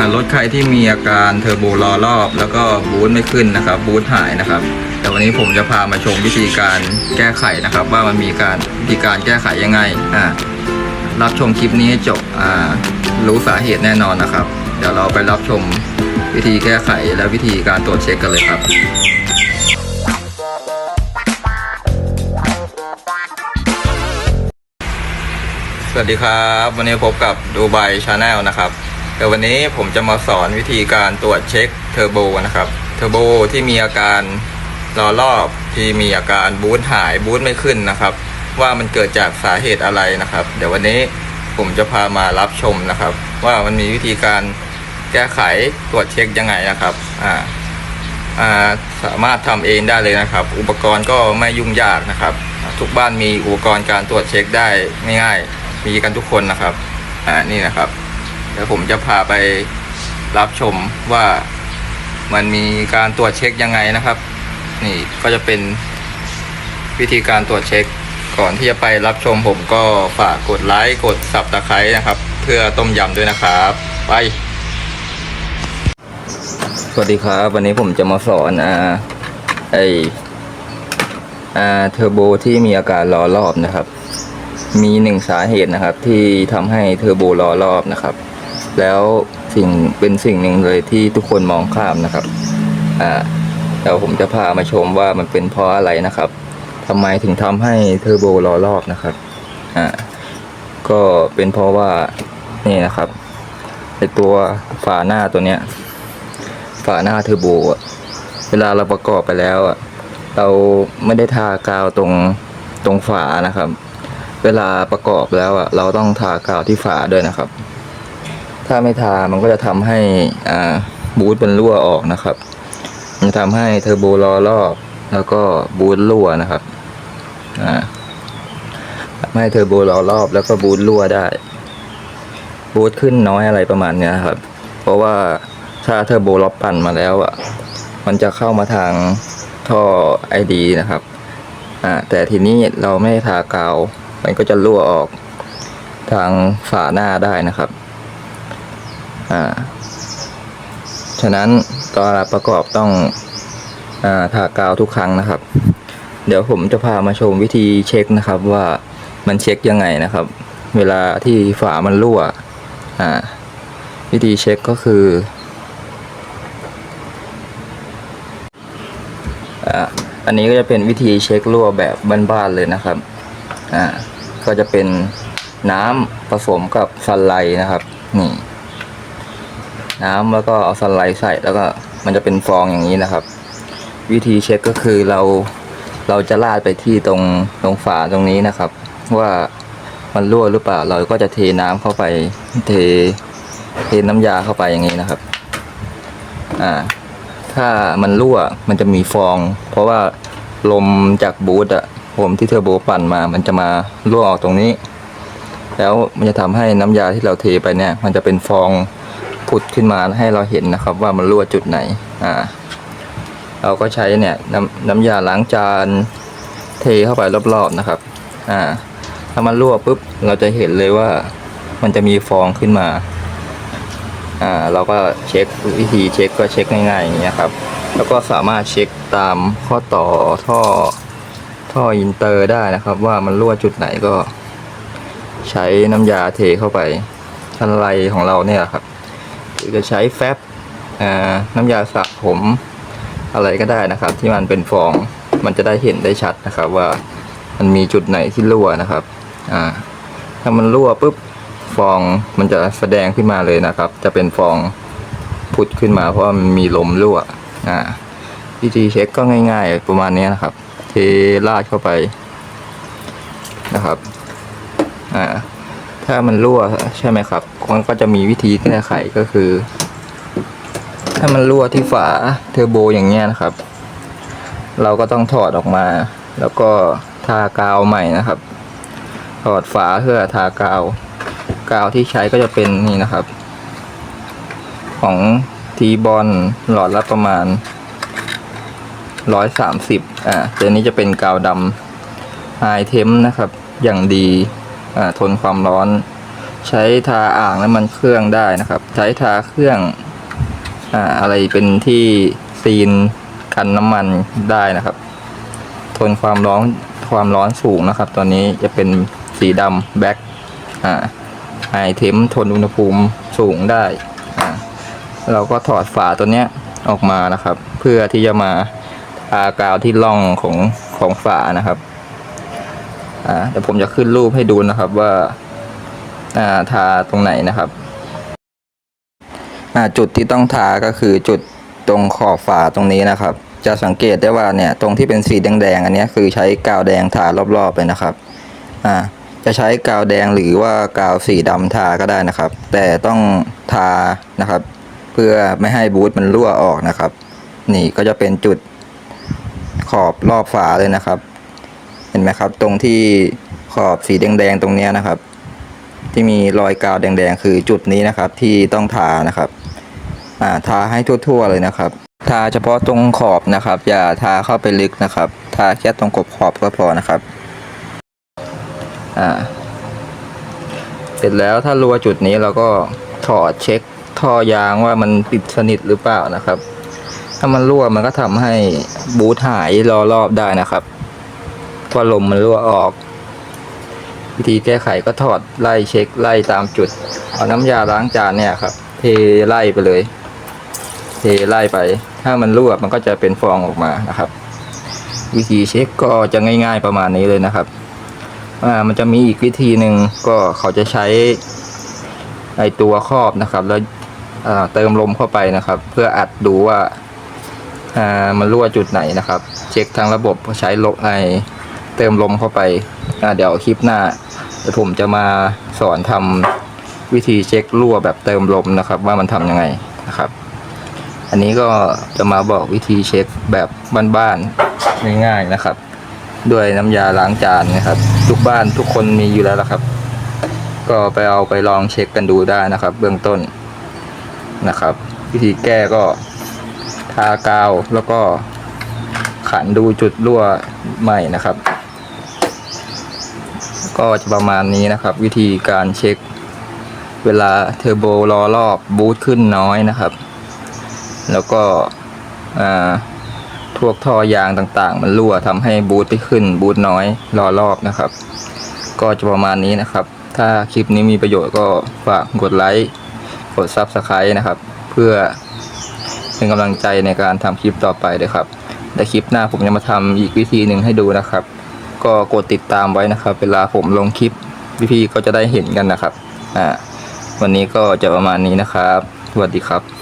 อ่ารถใครที่มีอาการเทอร์โบรอรอบ แล้วก็บูทไม่ขึ้นนะครับบูทหายนะครับ แต่วันนี้ผมจะพามาชมวิธีการแก้ไขนะครับ ว่ามันมีการวิธีการแก้ไขยังไงอ่ารับชมคลิปนี้ให้จบอ่ารู้สาเหตุแน่นอนนะครับ เดี๋ยวเราไปรับชมวิธีแก้ไขและวิธีการตรวจเช็คกันเลยครับสวัสดีครับ วันนี้พบกับดูไบชาแนลนะครับ เดี๋ยววันนี้ผมจะมาสอนวิธีการตรวจเช็คเทอร์โบนะครับเทอร์โบที่มีอาการรอรอบที่มีอาการบูทหายบูทไม่ขึ้นนะครับ ว่ามันเกิดจากสาเหตุอะไรนะครับ เดี๋ยววันนี้ผมจะพามารับชมนะครับ ว่ามันมีวิธีการแก้ไขตรวจเช็คยังไงนะครับอ่าอ่าสามารถทำเองได้เลยนะครับ อุปกรณ์ก็ไม่ยุ่งยากนะครับ ทุกบ้านมีอุปกรณ์การตรวจเช็คได้ง่ายๆมีกันทุกคนนะครับอ่านี่นะครับ ดี๋ยวผมจะพาไปรับชมว่ามันมีการตรวจเช็คยังไงนะครับ นี่ก็จะเป็นวิธีการตรวจเช็คก่อนที่จะไปรับชมผมก็ฝากกดไลค์กดสับตะไคร้นะครับ เพื่อต้มยำด้วยนะครับ ไป สวัสดีครับ วันนี้ผมจะมาสอนอ่าไออ่าเทอร์โบที่มีอาการล้อรอบนะครับ มีหนึ่งสาเหตุนะครับ ที่ทำให้เทอร์โบล้อรอบนะครับ แล้วสิ่งเป็นสิ่งหนึ่งเลยที่ทุกคนมองข้ามนะครับอ่าเดี๋ยวผมจะพามาชมว่ามันเป็นเพราะอะไรนะครับทำไมถึงทำให้เทอร์โบล้อรอบนะครับอ่าก็เป็นเพราะว่านี่นะครับไอตัวฝาหน้าตัวเนี้ย ฝาหน้าเทอร์โบเวลาเราประกอบไปแล้วอะเราไม่ได้ทากาวตรงตรงฝานะครับ เวลาประกอบแล้วอะเราต้องทากาวที่ฝาด้วยนะครับ ถ้าไม่ทามันก็จะทำให้อ่าบูทมันรั่วออกนะครับ มันจะทำให้เทอร์โบล้อรอบ แล้วก็บูทรั่วนะครับอ่าทำให้เทอร์โบล้อรอบ แล้วก็บูทรั่วได้ บูทขึ้นน้อยอะไรประมาณเนี้ยครับ เพราะว่าถ้าเทอร์โบล็อกปั่นมาแล้วอะ มันจะเข้ามาทางท่อไอดีนะครับอ่าแต่ทีนี้เราไม่ทากาว มันก็จะรั่วออกทางฝาหน้าได้นะครับ อ่า ฉะนั้นตอนประกอบต้องอ่าทากาวทุกครั้งนะครับ เดี๋ยวผมจะพามาชมวิธีเช็คนะครับว่ามันเช็คยังไงนะครับ เวลาที่ฝามันรั่ว อ่า วิธีเช็คก็คืออันนี้ก็จะเป็นวิธีเช็ครั่วแบบบ้านๆเลยนะครับ อ่า ก็จะเป็นน้ำผสมกับซันไลท์นะครับ นี่ น้ำแล้วก็เอาซันไลท์ใส่แล้วก็มันจะเป็นฟองอย่างนี้นะครับ วิธีเช็คก็คือเราเราจะลาดไปที่ตรงตรงฝาตรงนี้นะครับ ว่ามันรั่วหรือเปล่า เราก็จะเทน้ำเข้าไปเทเทน้ำยาเข้าไปอย่างนี้นะครับอ่าถ้ามันรั่วมันจะมีฟอง เพราะว่าลมจากบูทอะผมที่เทอร์โบปั่นมา มันจะมารั่วออกตรงนี้ แล้วมันจะทำให้น้ำยาที่เราเทไปเนี่ย มันจะเป็นฟอง ผุดขึ้นมาให้เราเห็นนะครับ ว่ามันรั่วจุดไหนอ่าเราก็ใช้เนี่ยน้ำน้ำยาล้างจานเทเข้าไปรอบๆนะครับอ่าถ้ามันรั่วปุ๊บเราจะเห็นเลยว่ามันจะมีฟองขึ้นมาอ่าเราก็เช็ควิธีเช็คก็เช็คง่ายๆอย่างเงี้ยครับ แล้วก็สามารถเช็คตามข้อต่อท่อท่ออินเตอร์ได้นะครับ ว่ามันรั่วจุดไหนก็ ใช้น้ำยาเทเข้าไปทันไรของเราเนี่ยครับ จะใช้แฟบน้ำยาสระผมอะไรก็ได้นะครับ ที่มันเป็นฟองมันจะได้เห็นได้ชัดนะครับ ว่ามันมีจุดไหนที่รั่วนะครับถ้ามันรั่วปุ๊บฟองมันจะแสดงขึ้นมาเลยนะครับ จะเป็นฟองผุดขึ้นมาเพราะมันมีลมรั่ววิธีเช็คก็ง่าย ๆ ประมาณนี้นะครับ เทราดเข้าไปนะครับ อ่า ถ้ามันรั่วใช่ไหมครับ มันก็จะมีวิธีแก้ไขก็คือ ถ้ามันรั่วที่ฝาเทอร์โบอย่างเงี้ยนะครับ เราก็ต้องถอดออกมา แล้วก็ทากาวใหม่นะครับ ถอดฝาเพื่อทากาว กาวที่ใช้ก็จะเป็นนี่นะครับ ของทีบอลหลอดละประมาณร้อยสามสิบอ่าตัวนี้จะเป็นกาวดำไฮเทมนะครับ อย่างดี ทนความร้อน ใช้ทาอ่างน้ำมันเครื่องได้นะครับ ใช้ทาเครื่องอ่าอะไรเป็นที่ซีนกันน้ำมันได้นะครับ ทนความร้อนความร้อนสูงนะครับ ตอนนี้จะเป็นสีดำแบ็คอ่าไอเทมทนอุณหภูมิสูงได้อ่าเราก็ถอดฝาตัวเนี้ยออกมานะครับ เพื่อที่จะมาทากาวที่ร่องของของฝานะครับ อ่าเดี๋ยวผมจะขึ้นรูปให้ดูนะครับว่าอ่าทาตรงไหนนะครับอ่าจุดที่ต้องทาก็คือจุดตรงขอบฝาตรงนี้นะครับ จะสังเกตได้ว่าเนี่ยตรงที่เป็นสีแดงๆอันนี้คือใช้กาวแดงทารอบๆเลยนะครับอ่าจะใช้กาวแดงหรือว่ากาวสีดำทาก็ได้นะครับ แต่ต้องทานะครับ เพื่อไม่ให้บูทมันรั่วออกนะครับ นี่ก็จะเป็นจุดขอบรอบฝาเลยนะครับ เห็นไหมครับ ตรงที่ขอบสีแดงๆตรงนี้นะครับ ที่มีรอยกาวแดงๆ คือจุดนี้นะครับ ที่ต้องทานะครับอ่าทาให้ทั่ว ๆ เลยนะครับ ทาเฉพาะตรงขอบนะครับ อย่าทาเข้าไปลึกนะครับ ทาแค่ตรงกบขอบก็พอนะครับอ่าเสร็จแล้วถ้ารัวจุดนี้เราก็ถอดเช็คท่อยางว่ามันติดสนิทหรือเปล่านะครับ ถ้ามันรั่วมันก็ทำให้บูทหายรอรอบได้นะครับ เพราลมมันรั่วออก วิธีแก้ไขก็ถอดไล่เช็คไล่ตามจุด เอาน้ำยาล้างจานเนี่ยครับ เทไล่ไปเลย เทไล่ไป ถ้ามันรั่วมันก็จะเป็นฟองออกมานะครับ วิธีเช็คก็จะง่าย ๆประมาณนี้เลยนะครับอ่ามันจะมีอีกวิธีหนึ่งก็เขาจะใช้ไอตัวครอบนะครับ แล้วเติมลมเข้าไปนะครับ เพื่ออัดดูว่าอ่ามันรั่วจุดไหนนะครับ เช็คทางระบบใช้ลมไอ เติมลมเข้าไปเดี๋ยวคลิปหน้าเดี๋ยวผมจะมาสอนทำวิธีเช็ครั่วแบบเติมลมนะครับ ว่ามันทำยังไงนะครับ อันนี้ก็จะมาบอกวิธีเช็คแบบบ้านๆง่ายๆนะครับ ด้วยน้ำยาล้างจานนะครับ ทุกบ้านทุกคนมีอยู่แล้วละครับ ก็ไปเอาไปลองเช็คกันดูได้นะครับ เบื้องต้นนะครับ วิธีแก้ก็ทากาวแล้วก็ขันดูจุดรั่วใหม่นะครับ ก็จะประมาณนี้นะครับ วิธีการเช็ค เวลาเทอร์โบล้อรอบบูทขึ้นน้อยนะครับ แล้วก็อ่าพวกท่อยางต่างๆ มันรั่วทำให้บูทไปขึ้นบูทน้อยรอรอบนะครับ ก็จะประมาณนี้นะครับ ถ้าคลิปนี้มีประโยชน์ก็ฝากกดไลค์กด Subscribe นะครับ เพื่อเป็นกำลังใจในการทำคลิปต่อไปเลยครับและคลิปหน้าผมจะมาทำอีกวิธีหนึ่งให้ดูนะครับ ก็กดติดตามไว้นะครับ เวลาผมลงคลิปพี่ๆก็จะได้เห็นกันนะครับอ่าวันนี้ก็จะประมาณนี้นะครับ สวัสดีครับ